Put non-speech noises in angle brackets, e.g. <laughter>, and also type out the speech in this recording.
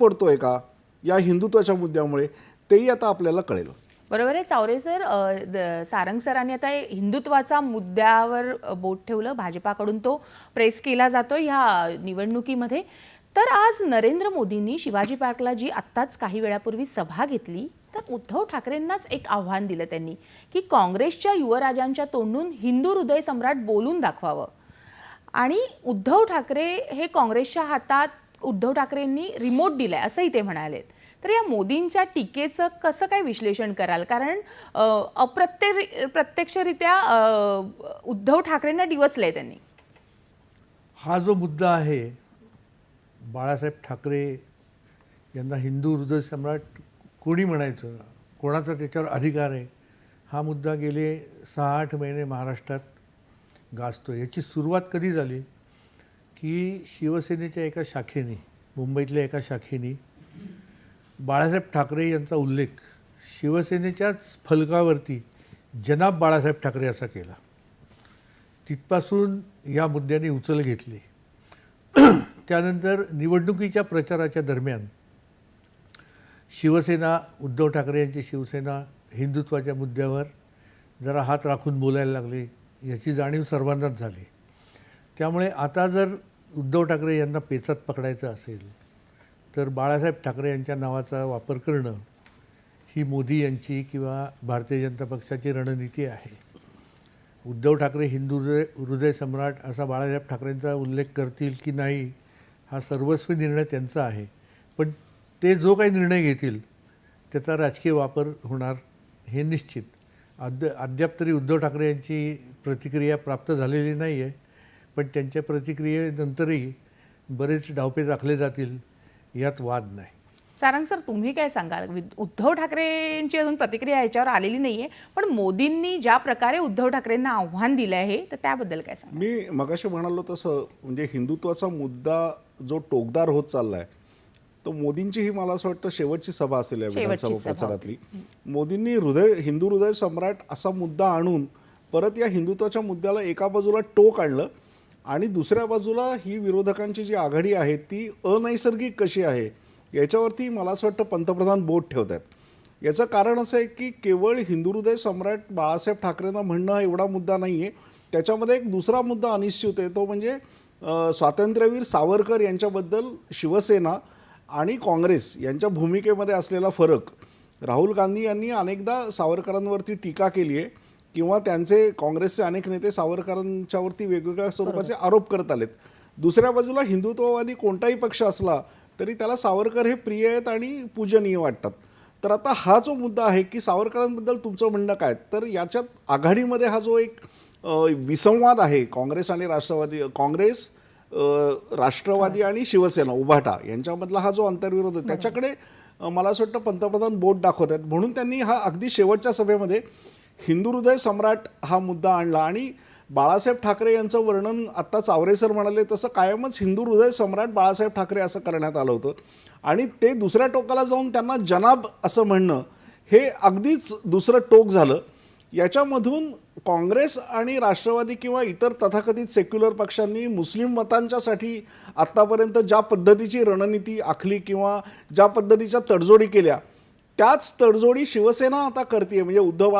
पडतोय का या हिंदुत्वाच्या मुद्द्यामुळे तेही आता आपल्याला कळेल. बरोबर आहे. चावरे सर सारंग सरांनी आता हे हिंदुत्वाचा मुद्द्यावर बोट ठेवलं. भाजपाकडून तो प्रेस केला जातो ह्या निवडणुकीमध्ये. तर आज नरेंद्र मोदींनी शिवाजी पार्कला जी आत्ताच काही वेळापूर्वी सभा घेतली. तर उद्धव ठाकरेंनाच एक आव्हान दिलं त्यांनी की काँग्रेसच्या युवराजांच्या तोंडून हिंदू हृदय सम्राट बोलून दाखवावं. आणि उद्धव ठाकरे हे काँग्रेसच्या हातात उद्धव ठाकरेंनी रिमोट दिलाय असंही ते म्हणालेत. तर या मोदींच्या टीकेचं कसं काय विश्लेषण कराल? कारण अप्रत्य अप्रत्ये प्रत्यक्षरित्या उद्धव ठाकरेंना डिवचलंय त्यांनी. हा जो मुद्दा आहे बाळासाहेब ठाकरे यांना हिंदू हृदय सम्राट कोणी म्हणायचं? कोणाचा त्याच्यावर अधिकार आहे? हा मुद्दा गेले सहा आठ महिने महाराष्ट्रात गाजतो याची सुरुवात कधी झाली? की शिवसेनेच्या एका शाखेने मुंबईतल्या एका शाखेने बाळासाहेब ठाकरे यांचा उल्लेख शिवसेनेच्याच फलकावरती जनाब बाळासाहेब ठाकरे असा केला. तिथपासून या मुद्द्याने उचल घेतली. <clears throat> त्यानंतर निवडणुकीच्या प्रचाराच्या दरम्यान शिवसेना उद्धव ठाकरे यांची शिवसेना हिंदुत्वाच्या मुद्द्यावर जरा हात राखून बोलायला लागले याची जाणीव सर्वांनाच झाली. त्यामुळे आता जर उद्धव ठाकरे यांना पेचात पकडायचं असेल तर बाळासाहेब ठाकरे यांच्या नावाचा वापर करणं ही मोदी यांची किंवा भारतीय जनता पक्षाची रणनीती आहे. उद्धव ठाकरे हिंदू हृदय हृदय सम्राट असा बाळासाहेब ठाकरेंचा उल्लेख करतील की नाही हा सर्वस्वी निर्णय त्यांचा आहे. पण ते जो काही निर्णय घेतील त्याचा राजकीय वापर होणार हे निश्चित. अद्य अद्याप तरी उद्धव ठाकरे यांची प्रतिक्रिया प्राप्त झालेली नाही आहे पण त्यांच्या प्रतिक्रियेनंतरही बरेच डावपेच आखले जातील यात वाद नाही. सारंग सर तुम्ही काय सांगाल? उद्धव ठाकरेंची अजून प्रतिक्रिया याच्यावर आलेली नाहीये पण मोदींनी ज्या प्रकारे उद्धव ठाकरेंना आव्हान दिलं आहे तर त्याबद्दल काय सांगा मी मगाशी म्हणालो तसं म्हणजे हिंदुत्वाचा मुद्दा जो टोकदार होत चाललाय तो मोदींची ही मला असं वाटतं शेवटची सभा असेल या शेवटची विधानसभा सभा. प्रचारातली. मोदींनी हृदय हिंदू हृदय सम्राट असा मुद्दा आणून परत या हिंदुत्वाच्या मुद्द्याला एका बाजूला टोक आणलं आणि दुसऱ्या बाजूला ही विरोधकांची जी आघाडी आहे ती अनैसर्गिक कशी आहे याच्यावरती मला असं वाटतं पंतप्रधान बोट ठेवत आहेत. याचं कारण असं आहे की केवळ हिंदू हृदय सम्राट बाळासाहेब ठाकरेंना म्हणणं हा एवढा मुद्दा नाही आहे त्याच्यामध्ये एक दुसरा मुद्दा अनिश्चित आहे तो म्हणजे स्वातंत्र्यवीर सावरकर यांच्याबद्दल शिवसेना आणि काँग्रेस यांच्या भूमिकेमध्ये असलेला फरक. राहुल गांधी यांनी अनेकदा सावरकरांवरती टीका केली आहे किंवा त्यांचे काँग्रेसचे अनेक नेते सावरकरांच्यावरती वेगवेगळ्या स्वरूपाचे आरोप करत आलेत. दुसऱ्या बाजूला हिंदुत्ववादी कोणताही पक्ष असला तरी त्याला सावरकर हे प्रिय आहेत आणि पूजनीय वाटतात. तर आता हा जो मुद्दा आहे की सावरकरांबद्दल तुमचं म्हणणं काय? तर याच्यात आघाडीमध्ये हा जो एक विसंवाद आहे काँग्रेस आणि राष्ट्रवादी काँग्रेस राष्ट्रवादी आणि शिवसेना उभाटा यांच्यामधला हा जो आंतरविरोध आहे त्याच्याकडे मला असं वाटतं पंतप्रधान बोट दाखवत आहेत. म्हणून त्यांनी हा अगदी शेवटच्या सभेमध्ये हिंदू हृदय सम्राट हा मुद्दा आणला आणि बाळासाहेब ठाकरे यांचं वर्णन आत्ता चावरेसर म्हणाले तसं कायमच हिंदू हृदय सम्राट बाळासाहेब ठाकरे असं करण्यात आलं होतं. आणि ते दुसऱ्या टोकाला जाऊन त्यांना जनाब असं म्हणणं हे अगदीच दुसरं टोक झालं. याच्यामधून काँग्रेस आणि राष्ट्रवादी किंवा इतर तथाकथित सेक्युलर पक्षांनी मुस्लिम मतांच्यासाठी आत्तापर्यंत ज्या पद्धतीची रणनीती आखली किंवा ज्या पद्धतीच्या तडजोडी केल्या त्याच तडजोडी शिवसेना आता करते म्हणजे उद्धव